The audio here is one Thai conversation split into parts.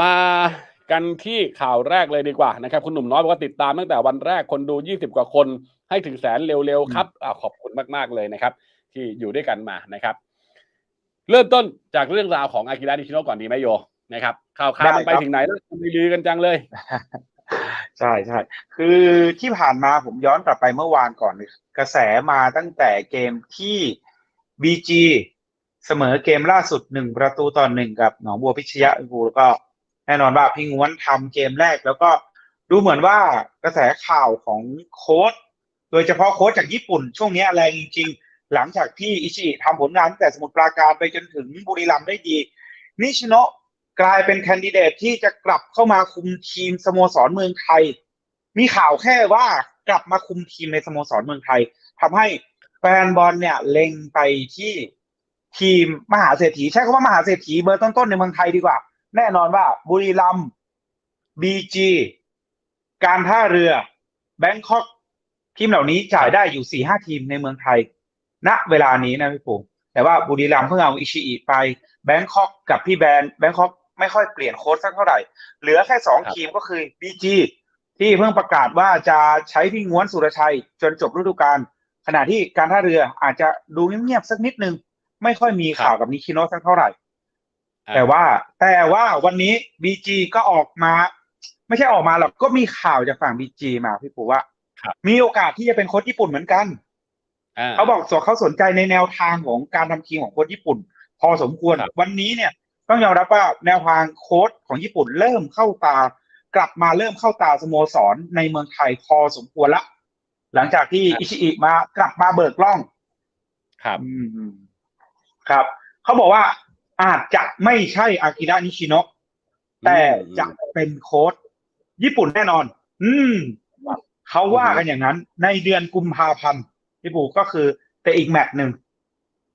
มากันที่ข่าวแรกเลยดีกว่านะครับ คุณหนุ่มน้อยบอกว่าติดตามตั้งแต่วันแรกคนดู 20 กว่าคนให้ถึงแสนเร็วๆครับอ่าขอบคุณมากๆเลยนะครับ ที่อยู่ด้วยกันมานะครับ เริ่มต้นจากเรื่องราวของอากิระนิชิโนะก่อนดีไหมโยนะครับข่าวข่าวมันไปถึงไหนแล้วทำไมลือกันจังเลยใช่ใช่คือที่ผ่านมาผมย้อนกลับไปเมื่อวานก่อนเลยกระแสมาตั้งแต่เกมที่ BG เสมอเกมล่าสุดหนึ่งประตูต่อหนึ่งกับหนองบัวพิชยะกูแล้วก็ แน่นอนว่าพี่ง้วนทำเกมแรก แล้วก็ดูเหมือนว่ากระแสข่าวของโค้ชโดยเฉพาะโค้ชจากญี่ปุ่น ช่วงนี้แรงจริงๆ หลังจากที่อิชิทำผลงานแต่สมุทรปราการไปจนถึงบุรีรัมย์ได้ดีนิชโนกลายเป็นแคนดิเดตที่จะกลับเข้ามาคุมทีมสโมสรเมืองไทย มีข่าวแค่ว่ากลับมาคุมทีมในสโมสรเมืองไทยทำให้แฟนบอลเนี่ยเล็งไปที่ทีมมหาเศรษฐีใช้คำว่ามหาเศรษฐีเบอร์ต้นๆในเมืองไทยดีกว่า แน่นอนว่าบุรีรัมย์บีจีการท่าเรือ แบงคอกทีมเหล่านี้จ่ายได้อยู่สี่ห้าทีมในเมืองไทย ณเวลานี้นะพี่ปูแต่ว่าบุรีรัมย์เพิ่งเอาอิชิอิไปแบงคอกกับพี่แบนแบงคอกไม่ค่อยเปลี่ยนโค้ชสักเท่าไหร่ เหลือแค่สองครับทีมก็คือบีจีที่เพิ่งประกาศว่าจะใช้พี่ง้วนสุรชัย จนจบฤดูกาลขณะที่การท่าเรืออาจจะดูเงียบๆสักนิดนึง ไม่ค่อยมีข่าวกับนิชิโนะสักเท่าไหร่อ่า แต่ว่าแต่ว่าวันนี้บีจีก็ออกมา ไม่ใช่ออกมาหรอกก็มีข่าวจากฝั่งบีจีมาพี่ปูว่าครับมีโอกาสที่จะเป็นโค้ชญี่ปุ่นเหมือนกันเขาบอกส่วนเขาสนใจในแนวทางของการทำทีมของโค้ชญี่ปุ่น พอสมควรครับวันนี้เนี่ย ต้องยอมรับว่าแนวทางโค้ชของญี่ปุ่นเริ่มเข้าตากลับมาเริ่มเข้าตาสโมสรในเมืองไทยพอสมควรละ หลังจากที่ครับอิชิอิมากลับมาเบิกล่อง ครับอืมครับเขาบอกว่า อาจจะไม่ใช่อากิระนิชิโนะแต่จะเป็นโค้ชญี่ปุ่นแน่นอน อืม เขาว่ากันอย่างนั้น ในเดือนกุมภาพันธ์พี่ปู่ก็คือแต่อีกแมตช์หนึ่ง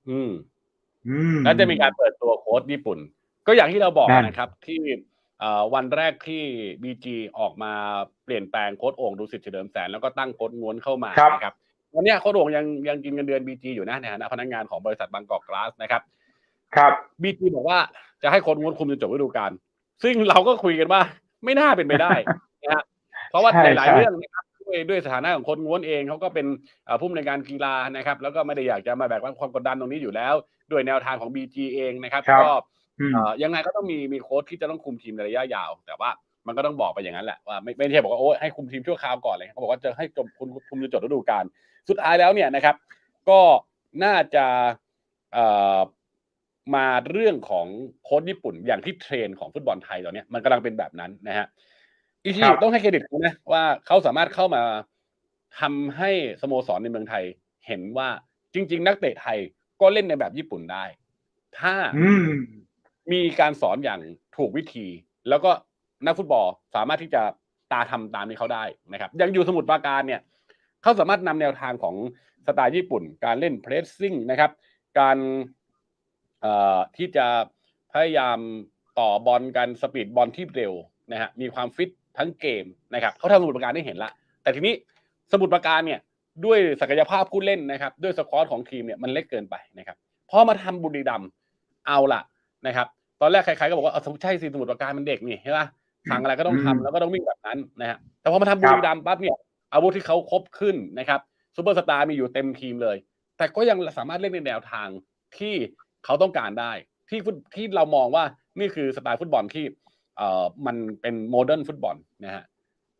อืม อืมแล้วจะมีการเปิดตัวโค้ชญี่ปุ่น ก็อย่างที่เราบอกนั่นนะครับ ที่เอ่อวันแรกที่บีจีออกมาเปลี่ยนแปลงโค้ชโอ่งดูสิทธิ์เฉลิมแสนแล้วก็ตั้งโค้ชง้วนเข้ามาครับนะครับวันเนี้ยโค้ชโอ่งยังยังกินเงินเดือนบีจีอยู่นะในฐานะพนักงานของบริษัทบางกอกกลาสนะครับ ครับบีจีบอกว่าจะให้โค้ชง้วนคุมจนจบฤดูกาลซึ่งเราก็คุยกันว่า ไม่น่าเป็นไปได้นะฮะเพราะว่าใช่ในหลายใช่เรื่องนะครับด้วยด้วยสถานะของโค้ชง้วนเองเขาก็เป็นเอ่อผู้อำนวยการกีฬานะครับ แล้วก็ไม่ได้อยากจะมาแบกรับความกดดันตรงนี้อยู่แล้ว ด้วยแนวทางของ BG เองนะครับครับก็อืมเอ่อยังไงก็ต้องมีมีโค้ชที่จะต้องคุมทีมในระยะยาว แต่ว่ามันก็ต้องบอกไปอย่างนั้นแหละว่าไม่ไม่ใช่บอกว่าโอ้ให้คุมทีมชั่วคราวก่อนเลยเขาบอกว่าจะให้จบคุมคุมจนจบฤดูกาลสุดท้ายแล้วเนี่ยนะครับ ก็น่าจะเอ่อ มาเรื่องของโค้ชญี่ปุ่นอย่างที่เทรนด์ของฟุตบอลไทยตอนเนี้ยมันกำลังเป็นแบบนั้นนะฮะอีทีครับต้องให้เครดิตเขานะว่าเขาสามารถเข้ามาทำให้สโมสรในเมืองไทย เห็นว่าจริง ๆ นักเตะไทยก็เล่นในแบบญี่ปุ่นได้ ถ้าอืมมีการสอนอย่างถูกวิธี แล้วก็นักฟุตบอลสามารถที่จะตาทำตามที่เขาได้นะครับอย่างอยู่สมุทรปราการเนี่ยเขาสามารถนำแนวทางของสไตล์ญี่ปุ่น การเล่นเพรสซิ่งนะครับ การเอ่อ ที่จะพยายามต่อบอลกันสปีดบอลที่เร็วนะฮะมีความฟิตทั้งเกมนะครับเขาทำสมุทรปราการได้เห็นละ แต่ทีนี้สมุทรปราการเนี่ยด้วยศักยภาพผู้เล่นนะครับ ด้วยสควอตของทีมเนี่ยมันเล็กเกินไปนะครับพอมาทำบุรีรัมย์เอาละนะครับ ตอนแรกใครๆก็บอกว่าเอาสมุทรใช่สิสมุทรปราการมันเด็กนี่ใช่ปะสั่งอะไรก็ต้องทำอืมแล้วก็ต้องวิ่งแบบนั้นนะฮะแต่พอมาทำบุรีรัมย์ปั๊บเนี่ยอาวุธที่เขาครบขึ้นนะครับซูเปอร์สตาร์มีอยู่เต็มทีมเลย แต่ก็ยังสามารถเล่นในแนวทางที่ เขาต้องการได้ที่ฟุตที่เรามองว่านี่คือสไตล์ฟุตบอลที่เอ่อมันเป็นโมเดิร์นฟุตบอลนะฮะ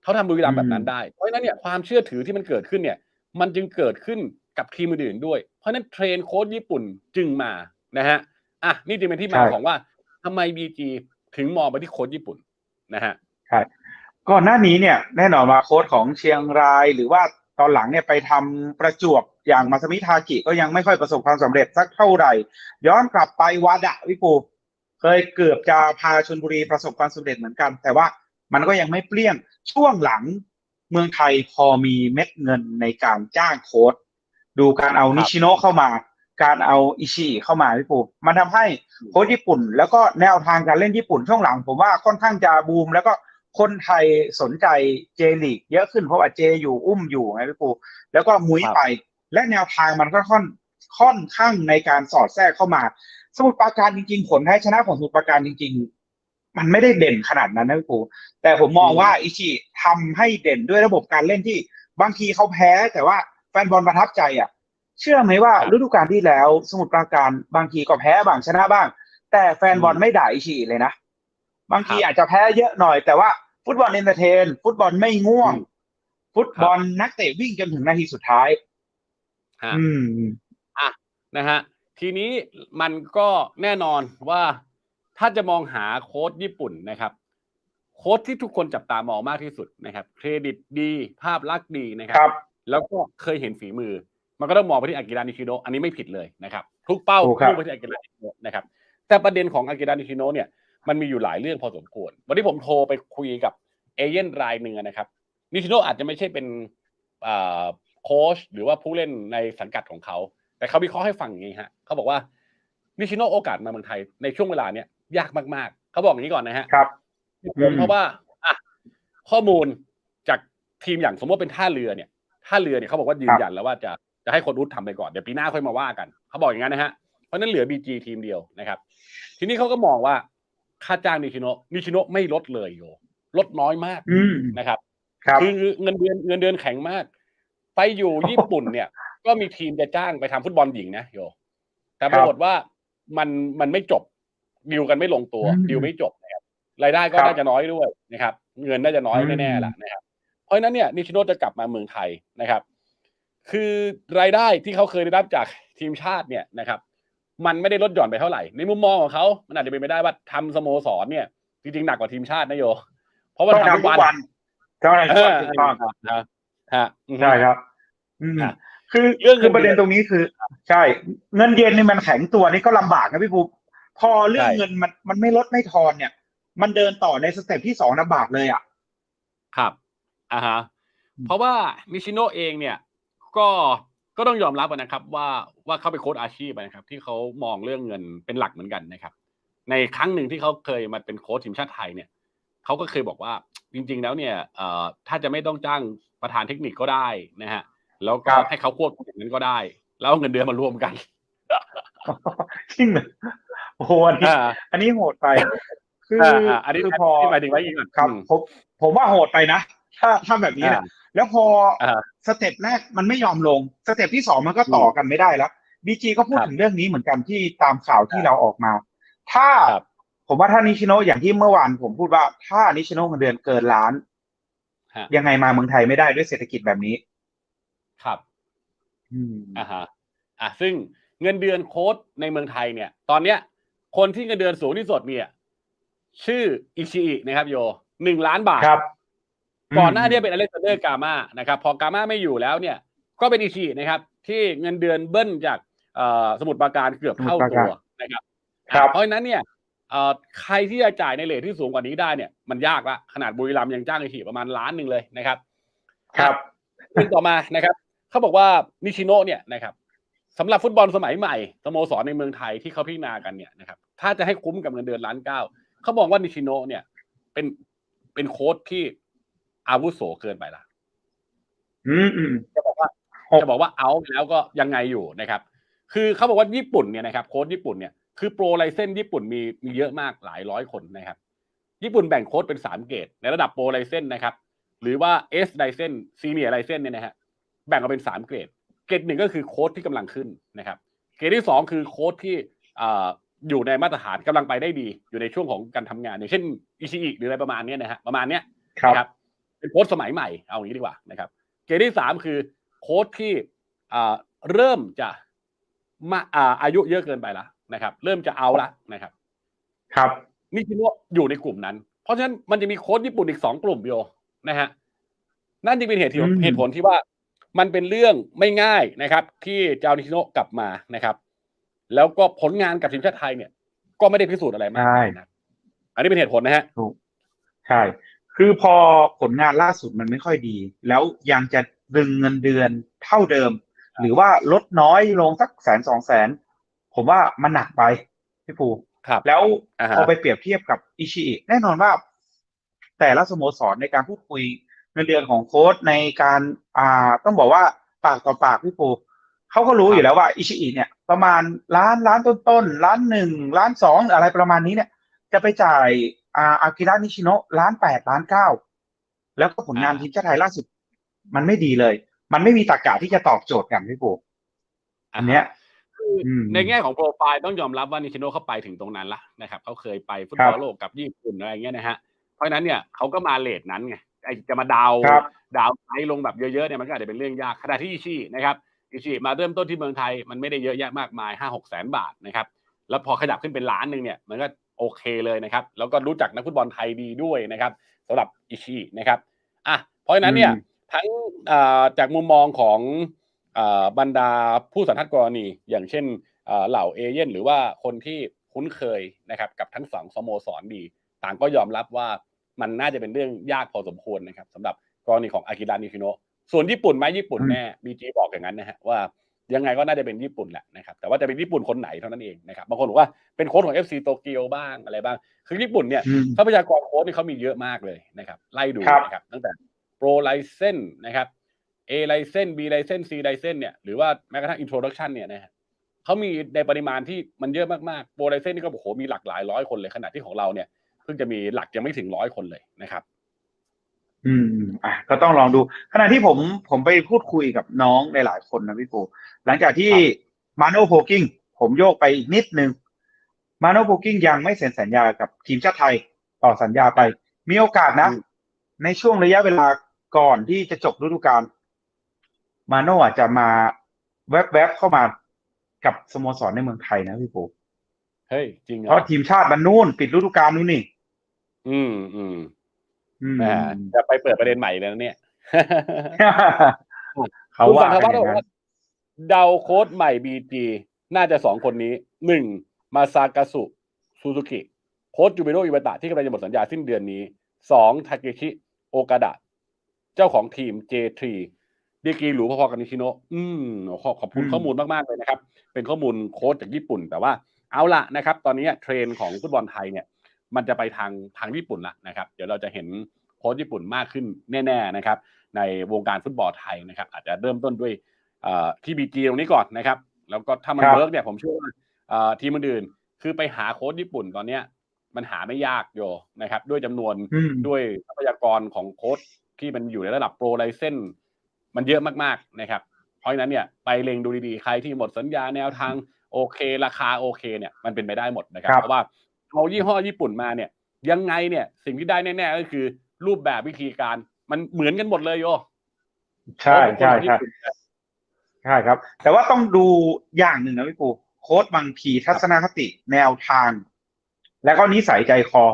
เขาทำบุรีรัมย์แบบนั้นได้ เพราะฉะนั้นเนี่ยความเชื่อถือที่มันเกิดขึ้นเนี่ย มันจึงเกิดขึ้นกับทีมอื่นๆด้วย เพราะฉะนั้นเทรนโค้ชญี่ปุ่นจึงมานะฮะอะนี่จึงเป็นที่มาใช่ของว่าทำไมบีจีถึงมองไปที่โค้ชญี่ปุ่นนะฮะใช่ก่อนหน้านี้เนี่ยแน่นอนว่าโค้ชของเชียงรายหรือว่า ตอนหลังเนี่ยไปทำประจวบอย่างมาสมิทากิก็ยังไม่ค่อยประสบความสำเร็จสักเท่าไหร่ ย้อนกลับไปวาดะวิปูเคยเกือบจะพาชนบุรีประสบความสำเร็จเหมือนกัน แต่ว่ามันก็ยังไม่เปรี้ยงช่วงหลังเมืองไทยพอมีเม็ดเงินในการจ้างโค้ชดูการเอานิชิโนะเข้ามา การเอาอิชิเข้ามาพี่ปูมันทำให้โค้ชญี่ปุ่น แล้วก็แนวทางการเล่นญี่ปุ่นช่วงหลัง ผมว่าค่อนข้างจะบูม แล้วก็ คนไทยสนใจเจลีกเยอะขึ้นเพราะว่าเจอยู่อุ้มอยู่ไงพี่ปูแล้วก็มุ้ยครับไป และแนวทางมันก็ค่อนค่อนข้างในการสอดแทรกเข้ามา สมุทรปราการจริงๆ ผลแพ้ชนะของสมุทรปราการจริงมันไม่ได้เด่นขนาดนั้นนะพี่ปูแต่ผมมองว่าอิชิทำให้เด่นด้วยระบบการเล่นที่บางทีเขาแพ้ แต่ว่าแฟนบอลประทับใจอะ เชื่อไหมว่าครับฤดูกาลที่แล้ว สมุทรปราการบางทีก็แพ้บ้างชนะบ้าง แต่แฟนบอลอืมไม่ด่าอิชิเลยนะบางทีครับอาจจะแพ้เยอะหน่อย แต่ว่า ฟุตบอลเอนเตอร์เทน ฟุตบอลไม่ง่วงอืมฟุตบอลนักเตะวิ่งจนถึงนาทีสุดท้ายฮะอืมนะฮะ ทีนี้มันก็แน่นอนว่าถ้าจะมองหาโค้ดญี่ปุ่นนะครับ โค้ดที่ทุกคนจับตามองมากที่สุดนะครับ เครดิตดีภาพลักษณ์ดีนะคครัรับ แล้วก็เคยเห็นฝีมือ มันก็ต้องมองไปที่อากิระนิชิโนะอันนี้ไม่ผิดเลยนะครับ ทุกเป้าถูกครับพุ่งไปที่อากิระนิชิโนะนะครับ แต่ประเด็นของอากิระนิชิโนะเนี่ย มันมีอยู่หลายเรื่องพอสมควร วันนี้ผมโทรไปคุยกับเอเย่นรายหนึ่งนะครับนิชิโนะอาจจะไม่ใช่เป็นอ่าโค้ชหรือว่าผู้เล่นในสังกัดของเขา แต่เขาวิเคราะห์ให้ฟังอย่างนี้ฮะเขาบอกว่านิชิโนะโอกาสมาเมืองไทยในช่วงเวลาเนี้ยยากมากๆ เขาบอกอย่างนี้ก่อนนะฮะครับเหตุผลเพราะว่าอะข้อมูลจากทีมอย่างสมมติว่าเป็นท่าเรือเนี่ยท่าเรือเนี่ยเขาบอกว่ายืนยันแล้วว่าจะจะให้คนรุดทำไปก่อนเดี๋ยวปีหน้าค่อยมาว่ากัน เขาบอกอย่างนั้นนะฮะเพราะฉะนั้นเหลือบีจีทีมเดียวนะครับ ทีนี้เขาก็มองว่า ค่าจ้างนิชิโนะนิชิโนะไม่ลดเลยโยลดน้อยมากอืมนะครับครับคือเงินเดือนเงินเดือนแข็งมาก ไปอยู่ญี่ปุ่นเนี่ย ก็มีทีมจะจ้างไปทำฟุตบอลหญิงนะโยแต่ปรากฏว่ามันมันไม่จบดิวกันไม่ลงตัวอืมดิวไม่จบนะครับรายได้ก็ครับน่าจะน้อยด้วยนะครับ เงินน่าจะน้อยอืมแน่ๆแหละนะครับเพราะฉะนั้นเนี่ยนิชิโนจะกลับมาเมืองไทยนะครับ คือรายได้ที่เขาเคยได้รับจากทีมชาติเนี่ยนะครับ มันไม่ได้ลดหย่อนไปเท่าไหร่ ในมุมมองของเขามันอาจจะเป็นไปได้ว่าทำสโมสรเนี่ย จริงๆหนักกว่าทีมชาตินะโย เพราะว่าต้องทำทำทุทุกกวัวันนต้องทำทุกวันถูกต้องฮะฮะอือฮึใช่ครับอืมครับคือเรื่องเงินคือประเด็นเดือนตรงนี้คือ ใช่ เงินเย็นนี่มันแข็งตัวนี่ก็ลำบากนะพี่ภูมิพอเรื่องใช่เงินมันมันไม่ลดไม่ทอนเนี่ย มันเดินต่อในสเต็ปที่สองลำบากเลยอะครับอ่าฮะอืมเพราะว่านิชิโนะเองเนี่ย ก็ ก็ต้องยอมรับนะครับว่าว่าเขาเป็นโค้ชอาชีพนะครับ ที่เขามองเรื่องเงินเป็นหลักเหมือนกันนะครับ ในครั้งหนึ่งที่เขาเคยมาเป็นโค้ชทีมชาติไทยเนี่ยเขาก็เคยบอกว่าจริง ๆ แล้วเนี่ยเอ่อถ้าจะไม่ต้องจ้างประธานเทคนิคก็ได้นะฮะแล้วก็ครับให้เขาควบคุมอย่างนั้นก็ได้ แล้วเอาเงินเดือนมารวมกันจริงเหรอโอ้โหอันนี้อ่าอันนี้โหดไป คืออ่าอ่าอันนี้คือพอที่หมายถึงไว้อีกก่อนครับอืมผมผมว่าโหดไปนะถ้าถ้าแบบนี้เนี่ยอ่าแล้วพออา สเต็ปแรกมันไม่ยอมลง สเต็ปที่สองมันก็ต่อกันไม่ได้แล้วบีจีก็พูดครับถึงเรื่องนี้เหมือนกันที่ตามข่าวที่เราออกมา ถ้าครับผมว่าถ้านิชิโนะอย่างที่เมื่อวานผมพูดว่าถ้านิชิโนะเงินเดือนเกินล้านฮะยังไงมาเมืองไทยไม่ได้ด้วยเศรษฐกิจแบบนี้ ครับอืมอ่าฮะอะซึ่งเงินเดือนโค้ดในเมืองไทยเนี่ย ตอนเนี้ย คนที่เงินเดือนสูงที่สุดเนี่ย ชื่ออิชิอินะครับโยหนึ่งล้านบาทครับ ก่อนหน้านี้เป็นอเล็กซานเดอร์กามานะครับพอกามาไม่อยู่แล้วเนี่ย ก็เป็นอิชิอินะครับ ที่เงินเดือนเบิ้ลจากเอ่อสมุทรปราการเกือบเท่าตัวนะครับครับเพราะฉะนั้นเนี่ยเอ่อใครที่จะจ่ายในเลทที่สูงกว่านี้ได้เนี่ยมันยากละขนาดบุรีรัมย์ยังจ้างอิชิอิประมาณล้านหนึ่งเลยนะครับ ครับเรื่องต่อมานะครับเขาบอกว่านิชิโนะเนี่ยนะครับสำหรับฟุตบอลสมัยใหม่สโมสรในเมืองไทยที่เขาพิจารณากันเนี่ยนะครับถ้าจะให้คุ้มกับเงินเดือนล้านเก้าเขาบอกว่านิชิโนะเนี่ยเป็นเป็นโค้ชที่ อาวุโสเกินไปละอืมอืมจะบอกว่าหกจะบอกว่าเอาแล้วก็ยังไงอยู่นะครับ คือเขาบอกว่าญี่ปุ่นเนี่ยนะครับโค้ชญี่ปุ่นเนี่ยคือโปรไลเซนญี่ปุ่นมีมีเยอะมากหลายร้อยคนนะครับ ญี่ปุ่นแบ่งโค้ดเป็นสามเกรดในระดับโปรไลเซนนะครับ หรือว่าเอสไลเซนซีเนียไลเซนเนี่ยนะฮะแบ่งออกเป็นสามเกรด เกรดหนึ่งก็คือโค้ดที่กำลังขึ้นนะครับ เกรดที่สองคือโค้ดที่อ่าอยู่ในมาตรฐานกำลังไปได้ดี อยู่ในช่วงของการทำงาน อย่างเช่นอิชิอิหรืออะไรประมาณเนี้ยนะฮะประมาณเนี้ยครับนะครับ เป็นโค้ชสมัยใหม่เอาอย่างนี้ดีกว่านะครับ เกรดที่สามคือโค้ชที่อ่าเริ่มจะมาอ่าอายุเยอะเกินไปละนะครับ เริ่มจะเอาละนะครับ ครับนิชิโนะอยู่ในกลุ่มนั้น เพราะฉะนั้นมันจะมีโค้ชญี่ปุ่นอีกสองกลุ่มโยนะฮะนั่นจึงเป็นเหตุที่อืมเหตุผลที่ว่ามันเป็นเรื่องไม่ง่ายนะครับ ที่จะเอานิชิโนะกลับมานะครับ แล้วก็ผลงานกับทีมชาติไทยเนี่ย ก็ไม่ได้พิสูจน์อะไรมากมายนะอันนี้เป็นเหตุผลนะฮะถูกใช่ คือพอผลงานล่าสุดมันไม่ค่อยดี แล้วยังจะดึงเงินเดือนเท่าเดิม หรือว่าลดน้อยลงสักแสนสองแสนผมว่ามันหนักไปพี่ปูครับแล้วอ่าฮะพอไปเปรียบเทียบกับอิชิอิแน่นอนว่า แต่ละสโมสรในการพูดคุยเงินเดือนของโค้ชในการอ่าต้องบอกว่าปากต่อปากพี่ปูเขาก็รู้อยู่แล้วว่าอิชิอิเนี่ย ประมาณล้านล้านต้นๆล้านหนึ่งล้านสองอะไรประมาณนี้เนี่ย จะไปจ่าย อาอากิระนิชิโนะล้านแปดล้านเก้าแล้วก็ผลงานอ่าทีมชาติไทยล่าสุด มันไม่ดีเลย มันไม่มีตรรกะที่จะตอบโจทย์กันพี่ปูอันเนี้ยคืออมในแง่ของโปรไฟล์ต้องยอมรับว่านิชิโนเขาไปถึงตรงนั้นละนะครับเขาเคยไปฟุตครับบอลโลกกับญี่ปุ่นอะไรเงี้ยนะฮะเพราะฉะนั้นเนี่ยเขาก็มาเลทนั้นไงไอจะมาดาวครับดาวไซด์ลงแบบเยอะๆเนี่ยมันก็อาจจะเป็นเรื่องยากขณะที่อิชินะครับอิชิมาเริ่มต้นที่เมืองไทยมันไม่ได้เยอะแยะมากมายห้าหกแสนบาทนะครับแล้วพอขยับขึ้นเป็นล้านหนึ่งเนี่ยมันก็ โอเคเลยนะครับ แล้วก็รู้จักนักฟุตบอลไทยดีด้วยนะครับสำหรับอิชินะครับอะเพราะฉะนั้นเนี่ยอืมทั้งอ่าจากมุมมองของอ่าบรรดาผู้สันทัดกรณีอย่างเช่นอ่าเหล่าเอเย่นหรือว่าคนที่คุ้นเคยนะครับกับทั้งสองสโมสรดี ต่างก็ยอมรับว่ามันน่าจะเป็นเรื่องยากพอสมควรนะครับสำหรับกรณีของอากิระนิชิโนะส่วนญี่ปุ่นไหมญี่ปุ่นอืมแน่บีจีบอกอย่างนั้นนะฮะว่า ยังไงก็น่าจะเป็นญี่ปุ่นแหละนะครับแต่ว่าจะเป็นญี่ปุ่นคนไหนเท่านั้นเองนะครับบางคนบอกว่าเป็นโค้ชของ FC โตเกียวบ้างอะไรบ้าง คือญี่ปุ่นเนี่ยอืมทรัพยากรโค้ชนี่เขามีเยอะมากเลยนะครับไล่ดูครับนะครับตั้งแต่โปรไลเซนนะครับ A ไลเซน B ไลเซน C ไลเซนเนี่ยหรือว่าแม้กระทั่ง introduction เนี่ยนะฮะเขามีในปริมาณที่มันเยอะมากๆโปรไลเซนนี่ก็โอ้โหมีหลักหลายร้อยคนเลยขณะที่ของเราเนี่ยเพิ่งจะมีหลักยังไม่ถึงร้อยคนเลยนะครับ อืมอืมอะก็ต้องลองดู ขณะที่ผมผมไปพูดคุยกับน้องหลายๆคนนะพี่ปูหลังจากที่ครับมาโนโพกิ้งผมโยกไปอีกนิดนึงมาโนโพกิ้งยังไม่เซ็นสัญญากับทีมชาติไทย ต่อสัญญาไป มีโอกาสนะอืมในช่วงระยะเวลาก่อนที่จะจบฤดูกาลมาโนอาจจะมาแวบๆเข้ามากับสโมสรในเมืองไทยนะพี่ปูเฮ้ยจริงเหรเพอราะทีมชาติมันนู่นปิดฤดูกาลนู่นนี่ อืมอืม อืมแหมจะไปเปิดประเด็นใหม่เลยนะเนี่ยเขาคุณว่าสันทกัวัฒนน์อบย่างอกนั้นว่าเดาโค้ดใหม่บีจีน่าจะสองคนนี้หนึ่งมาซากาสุซูซูกิโค้ดจูเบโรอิบาตะที่กำลังจะหมดสัญญาสิ้นเดือนนี้สองทาเกชิโอกาดะเจ้าของทีม J3 ดีกรีหรูพอๆกับนิชิโนะอืมขอขอบคุณอืมข้อมูลมากๆเลยนะครับ เป็นข้อมูลโค้ดจากญี่ปุ่น แต่ว่าเอาละนะครับ ตอนนี้เทรนด์ของฟุตบอลไทยเนี่ย มันจะไปทางทางญี่ปุ่นละนะครับ เดี๋ยวเราจะเห็นโค้ชญี่ปุ่นมากขึ้นแน่ๆนะครับ ในวงการฟุตบอลไทยนะครับ อาจจะเริ่มต้นด้วยเอ่อที่บีจีตรงนี้ก่อนนะครับ แล้วก็ถ้ามันครับเวิร์กเนี่ยผมเชื่อว่าเอ่อทีมอื่นๆคือไปหาโค้ชญี่ปุ่นตอนเนี้ย มันหาไม่ยากโยนะครับ ด้วยจำนวนอืมด้วยทรัพยากรของโค้ชที่มันอยู่ในระดับโปรไลเซนมันเยอะมากๆนะครับ เพราะฉะนั้นเนี่ยไปเล็งดูดีๆ ใครที่หมดสัญญาแนวทางโอเค ราคาโอเคเนี่ยมันเป็นไปได้หมดนะครับครับเพราะว่า เอายี่ห้อญี่ปุ่นมาเนี่ย ยังไงเนี่ย สิ่งที่ได้แน่ๆก็คือ รูปแบบวิธีการมันเหมือนกันหมดเลยโยใช่ใช่เพราะเป็นคนของใช่ญี่ปุ่นใช่ครับ แต่ว่าต้องดูอย่างหนึ่งนะพี่ปูโค้ดบางทีทัศนคติแนวทาง แล้วก็นิสัยใจคอ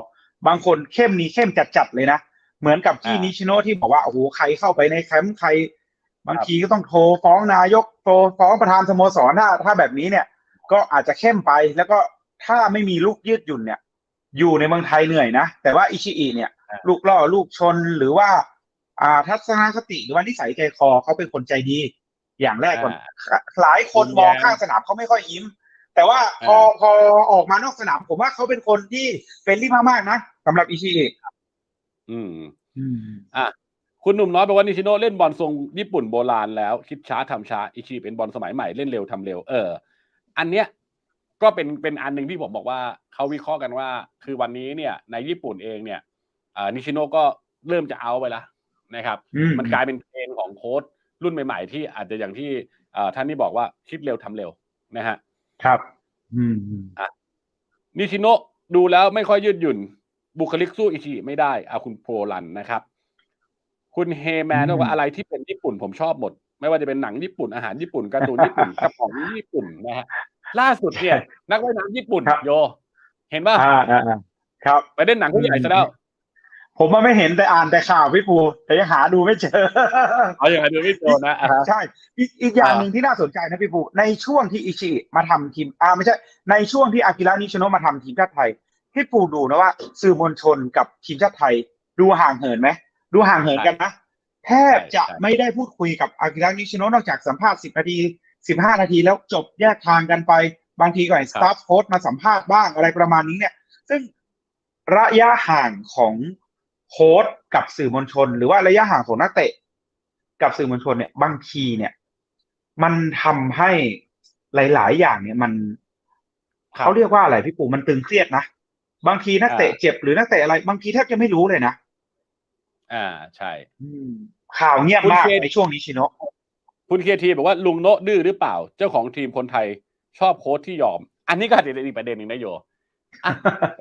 บางคนเข้มนี้เข้มจัดๆเลยนะ เหมือนกับที่อ่านินิชิโนะที่บอกว่าโอ้โหใครเข้าไปในแคมป์ใคร บางทีก็ต้องโทรฟ้องนายกโทรฟ้องประธานสโมสรถ้าถ้าแบบนี้เนี่ย ก็อาจจะเข้มไปแล้วก็ ถ้าไม่มีลูกยืดหยุ่นเนี่ย อยู่ในเมืองไทยเหนื่อยนะ แต่ว่าอิชิอิเนี่ยอ่าลูกล่อลูกชนหรือว่า อ่าทัศนคติหรือว่านิสัยใจคอเขาเป็นคนใจดี อย่างแรกก่อนอ่าหลายคนยิ้มมองแย้มข้างสนามเขาไม่ค่อยยิ้ม แต่ว่าพอพอออกมานอกสนามผมว่าเขาเป็นคนที่เป็นรี่มากๆนะสำหรับอิชิอิอืม อืมอะคุณหนุ่มน้อยบอกว่านิชิโนะเล่นบอลทรงญี่ปุ่นโบราณแล้ว คิดช้าทำช้าอิชิเป็นบอลสมัยใหม่เล่นเร็วทำเร็ว เออ อันเนี้ย ก็เป็นเป็นอันหนึ่งที่ผมบอกว่าเขาวิเคราะห์กันว่า คือวันนี้เนี่ย ในญี่ปุ่นเองเนี่ยอ่านิชิโนะก็เริ่มจะเอาไปแล้วนะครับอืมมันกลายเป็นเทรนด์ของโค้ดรุ่นใหม่ ๆ ที่อาจจะอย่างที่อ่าท่านที่บอกว่าคิดเร็วทำเร็วนะฮะครับ อืมอืมนิชิโนะดูแล้วไม่ค่อยยืดหยุ่น บุคลิกสู้อิชิไม่ได้เอาคุณโพลันนะครับ คุณเฮแมนบอกว่าอะไรที่เป็นญี่ปุ่นผมชอบหมด ไม่ว่าจะเป็นหนังญี่ปุ่นอาหารญี่ปุ่นการ์ตูนญี่ปุ่นกระป๋องญี่ปุ่นนะฮะ ล่าสุดเนี่ย นักว่ายน้ำญี่ปุ่นโย เห็นป่ะอ่าอ่าอ่าครับไปเล่นหนังผู้ใหญ่ซะแล้วผมว่าไม่เห็นแต่อ่านแต่ข่าวพี่ปูแต่ยังหาดูไม่เจอเอาอย่างไรดูไม่โจนะอะฮะใช่อีกอีกอย่างอ่าหนึ่งที่น่าสนใจนะพี่ปูในช่วงที่อิชิมาทำทีมอ่าไม่ใช่ในช่วงที่อากิระนิชโนะมาทำทีมชาติไทยพี่ปูดูนะว่าสื่อมวลชนกับทีมชาติไทย ดูห่างเหินไหมดูห่างเหินกันนะแทบจะไม่ได้พูดคุยกับอากิระนิชโนะนอกจากสัมภาษณ์สิบนาที สิบห้านาทีแล้วจบแยกทางกันไป บางทีก็ให้สตาฟโค้ชมาสัมภาษณ์บ้างอะไรประมาณนี้เนี่ย ซึ่งระยะห่างของโค้ชกับสื่อมวลชน หรือว่าระยะห่างของนักเตะ กับสื่อมวลชนเนี่ย บางทีเนี่ย มันทำให้หลาย ๆ อย่างเนี่ยมันครับเขาเรียกว่าอะไรพี่ปูมันตึงเครียดนะบางทีนักเตะเจ็บหรือนักเตะอะไร บางทีแทบจะไม่รู้เลยนะอ่าใช่อืมข่าวเงียบมากคุณเคในช่วงนี้ชิโนะ คุณเคทีบอกว่าลุงโนะดื้อหรือเปล่า เจ้าของทีมคนไทยชอบโค้ชที่ยอม อันนี้ก็อาจจะเป็นอีกประเด็นหนึ่งนะโยอะ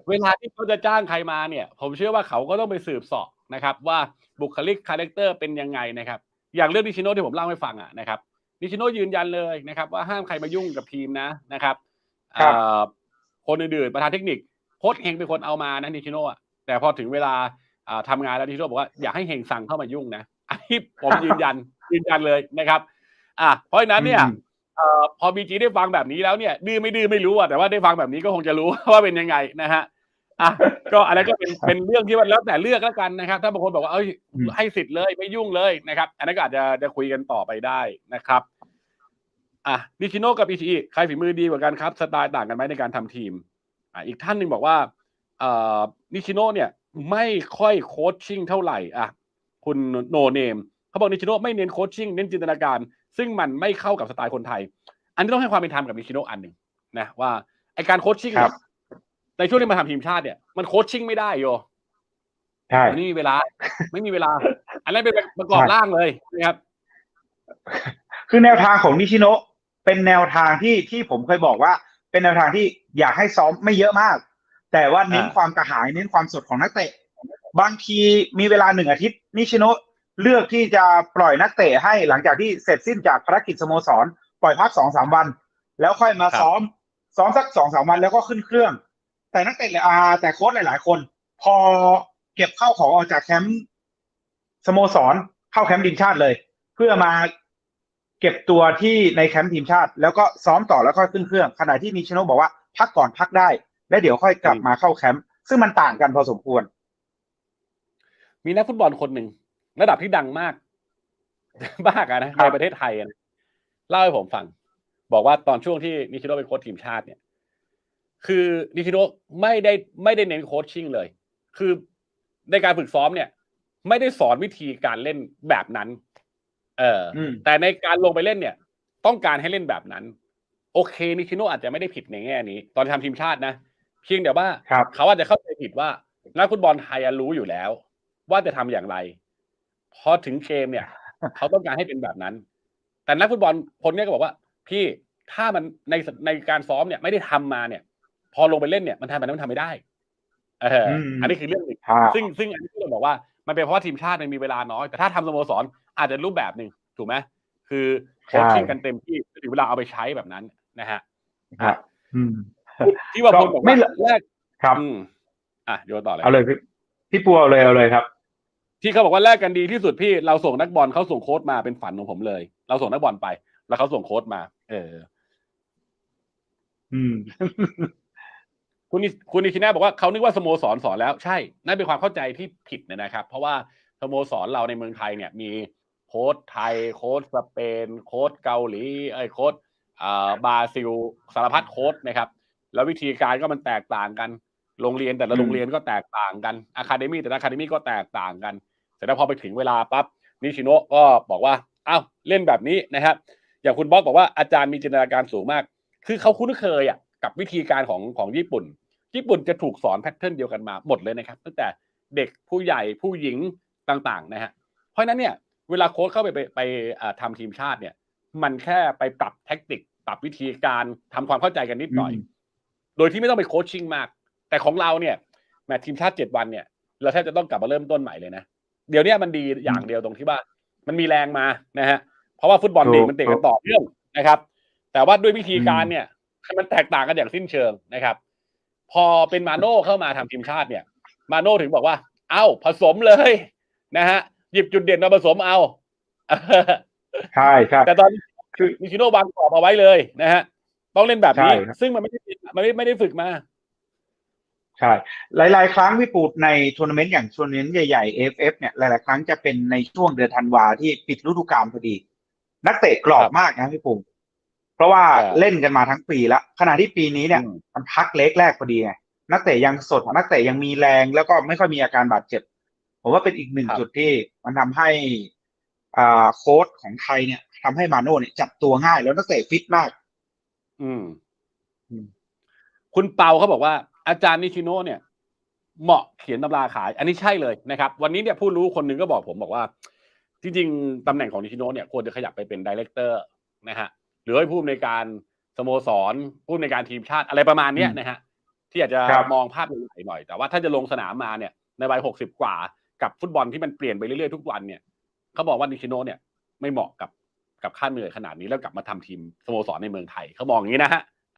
เวลาที่เขาจะจ้างใครมาเนี่ย ผมเชื่อว่าเขาก็ต้องไปสืบเสอบนะครับ ว่าบุคลิกคาแรคเตอร์เป็นยังไงนะครับ อย่างเรื่องนิชิโน่ที่ผมเล่าให้ฟังอะนะครับนิชิโน่ยืนยันเลยนะครับ ว่าห้ามใครมายุ่งกับทีมนะนะครับครับเอ่อคนอื่นๆประธานเทคนิคโค้ชเฮงเป็นคนเอามานะนิชิโน่อะแต่พอถึงเวลาอ่าทำงานแล้วนิชิโน่บอกว่าอย่าให้เฮงสั่งเข้ามายุ่งนะอันนี้ผมยืนยันยืนยันเลยนะครับ อะเพราะฉะนั้นเนี่ยอืมเอ่อพอบีจีได้ฟังแบบนี้แล้วเนี่ย ดื้อไม่ดื้อไม่รู้อะแต่ว่าได้ฟังแบบนี้ก็คงจะรู้ว่าเป็นยังไงนะฮะอะก็อะไรก็เป็นเป็นเรื่องที่ว่าแล้วแต่เลือกแล้วกันนะครับ ถ้าบางคนบอกว่าเอ้ยอืมให้สิทธิ์เลยไม่ยุ่งเลยนะครับ อันนั้นก็อาจจะจะคุยกันต่อไปได้นะครับอะนิชิโน่กับอิชิอิใครฝีมือดีกว่ากันครับสไตล์ต่างกันไหมในการทำทีมอะอีกท่านหนึ่งบอกว่าเอ่อนิชิโน่เนี่ยไม่ค่อยโคชชิ่งเท่าไหร่อะคุณโนเนมเขาบอกนิชิโน่ไม่เน้นโคชชิ่งเน้นจินตนาการ ซึ่งมันไม่เข้ากับสไตล์คนไทย อันนี้ต้องให้ความเป็นธรรมกับนิชิโน่อันหนึ่งนะว่าไอการโคชชิ่งครับในช่วงที่มาทำทีมชาติเนี่ยมันโคชชิ่งไม่ได้โยใช่มันไม่มีเวลา ไม่มีเวลา อันนั้นเป็นประกอบใช่ร่างเลยนะครับ คือแนวทางของนิชิโนะเป็นแนวทางที่ที่ผมเคยบอกว่า เป็นแนวทางที่อยากให้ซ้อมไม่เยอะมาก แต่ว่าเน้นอ่าความกระหายเน้นความสดของนักเตะ บางทีมีเวลาหนึ่งอาทิตย์นิชิโนะ เลือกที่จะปล่อยนักเตะให้หลังจากที่เสร็จสิ้นจากภารกิจสโมสร ปล่อยพักสองสามวัน แล้วค่อยมาครับซ้อมซ้อมสักสองสามวันแล้วก็ขึ้นเครื่อง แต่นักเตะอาแต่โค้ชหลาย ๆ คน พอเก็บเข้าของออกจากแคมป์สโมสรเข้าแคมป์ทีมชาติเลย เพื่อมาเก็บตัวที่ในแคมป์ทีมชาติ แล้วก็ซ้อมต่อแล้วค่อยขึ้นเครื่อง ขณะที่นิชิโนะบอกว่าพักก่อนพักได้ แล้วเดี๋ยวค่อยกลับมาเข้าแคมป์ซึ่งมันต่างกันพอสมควร มีนักฟุตบอลคนหนึ่ง ระดับที่ดังมากมากอะนะครัในบประเทศไทยอะนะเล่าให้ผมฟัง บอกว่าตอนช่วงที่นิชิโนเป็นโค้ชทีมชาติเนี่ย คือนิชิโนไม่ได้ไม่ได้เน้นโค้ชชิ่งเลย คือในการฝึกซ้อมเนี่ย ไม่ได้สอนวิธีการเล่นแบบนั้น เอออมแต่ในการลงไปเล่นเนี่ย ต้องการให้เล่นแบบนั้น โอเคนิชิโนอาจจะไม่ได้ผิดในแง่นี้ ตอนทำทีมชาตินะเพียงแต่ว่าครับเขาอาจจะเข้าใจผิดว่านักฟุตบอลไทยอะรู้อยู่แล้ว ว่าจะทำอย่างไร พอถึงเกมเนี่ย เขาต้องการให้เป็นแบบนั้น แต่นักฟุตบอลคนเนี้ยก็บอกว่า พี่ถ้ามันในในการซ้อมเนี่ยไม่ได้ทำมาเนี่ย พอลงไปเล่นเนี่ยมันทำแบบนั้นมันทำไม่ได้เอออมอันนี้คือเรื่องหนึ่งครับซึ่งซึ่งอันนี้ที่เราบอกว่ามันเป็นเพราะว่าทีมชาติมันมีเวลาน้อย แต่ถ้าทำสโมสรอาจจะรูปแบบหนึ่งถูกไหมคือโค้ชชิ่งกันเต็มที่ถึงเวลาเอาไปใช้แบบนั้นนะฮะครับอืมที่ว่าพลบอกไม่ว่าละแรกครับอืมอะโยนต่อเลยเอาเลยพี่พี่ปัวเอาเลยเอาเลยครับ ที่เขาบอกว่าแลกกันดีที่สุดพี่เราส่งนักบอลเขาส่งโค้ดมาเป็นฝันของผมเลย เราส่งนักบอลไป แล้วเขาส่งโค้ดมา เออ อืม คุณนิคุณนิชิน่าบอกว่าเขานึกว่าสโมสรสอนแล้ว ใช่นั่นเป็นความเข้าใจที่ผิดนะครับ เพราะว่าสโมสรเราในเมืองไทยเนี่ย มีโค้ชไทย โค้ชสเปน โค้ชเกาหลีไอ้ยโค้ชอ่าบราซิลสารพัดโค้ชนะครับ แล้ววิธีการก็มันแตกต่างกัน โรงเรียนแต่ละอืมโรงเรียนก็แตกต่างกันอะคาเดมี่แต่ละอะคาเดมี่ก็แตกต่างกันแต่แล้วพอไปถึงเวลาปั๊บนิชิโนะก็บอกว่าอ้าวเล่นแบบนี้นะครับ อย่างคุณบล็อกบอกว่าอาจารย์มีจินตนาการสูงมาก คือเขาคุ้นเคยอะกับวิธีการของของญี่ปุ่น ญี่ปุ่นจะถูกสอนแพทเทิร์นเดียวกันมาหมดเลยนะครับ ตั้งแต่เด็กผู้ใหญ่ผู้หญิงต่างๆนะฮะเพราะฉะนั้นเนี่ยเวลาโค้ชเข้าไปไปไปอ่าทำทีมชาติเนี่ย มันแค่ไปปรับแท็กติก ปรับวิธีการทำความเข้าใจกันนิดหน่อยอืมโดยที่ไม่ต้องไปโคชชิ่งมาก แต่ของเราเนี่ยแมตช์ทีมชาติเจ็ดวันเนี่ย เราแทบจะต้องกลับมาเริ่มต้นใหม่เลยนะ เดี๋ยวเนี้มันดีอย่างเดียวตรงที่ว่า มันมีแรงมานะฮะ เพราะว่าฟุตบอลลีกมันเตะกันต่อเนื่องนะครับ แต่ว่าด้วยวิธีการเนี่ยมันแตกต่างกันอย่างสิ้นเชิงนะครับ พอเป็นมาโน่เข้ามาทำทีมชาติเนี่ย มาโน่ถึงบอกว่า เอ้าผสมเลยนะฮะหยิบจุดเด่นมาผสมเอาใช่ใช่แต่ตอนนี้คือนิชิโน่วางกรอบเอาไว้เลยนะฮะต้องเล่นแบบนี้ใช่ครับซึ่งมันไม่ได้มันไม่ไม่ได้ฝึกมา ใช่ หลาย ๆ ครั้งพี่ปูดในทัวร์นาเมนต์อย่างทัวร์นาเมนต์ใหญ่ๆ AFF เนี่ยหลาย ๆ ครั้งจะเป็นในช่วงเดือนธันวาที่ปิดฤดูกาลพอดี นักเตะกรอบครับมากนะพี่ปูเพราะว่าใช่เล่นกันมาทั้งปีแล้วขณะที่ปีนี้เนี่ยอืมมันพักเล็กแรกพอดีไงนักเตะยังสดนักเตะยังมีแรงแล้วก็ไม่ค่อยมีอาการบาดเจ็บ ผมว่าเป็นอีกหนึ่งครับจุดที่มันทำให้อ่าโค้ชของไทยเนี่ยทำให้มาโน่เนี่ยจับตัวง่ายแล้วนักเตะฟิตมาก อืมอืมคุณเปาเขาบอกว่า อาจารย์นิชิโน่เนี่ยเหมาะเขียนตำราขาย อันนี้ใช่เลยนะครับ วันนี้เนี่ยผู้รู้คนหนึ่งก็บอกผมบอกว่า จริงๆตำแหน่งของนิชิโนะเนี่ยควรจะขยับไปเป็นดีเลกเตอร์นะฮะหรือให้ผู้อำนวยการสโมสรผู้อำนวยการทีมชาติอะไรประมาณเนี้ยอืมนะฮะที่อาจจะครับมองภาพใหญ่ๆหน่อยแต่ว่าถ้าจะลงสนามมาเนี่ยในวัยหกสิบกว่ากับฟุตบอลที่มันเปลี่ยนไปเรื่อยๆทุกวันเนี่ยเขาบอกว่านิชิโนะเนี่ยไม่เหมาะกับกับค่าเหนื่อยขนาดนี้แล้วกลับมาทำทีมสโมสรในเมืองไทยเขามองอย่างนี้นะฮะ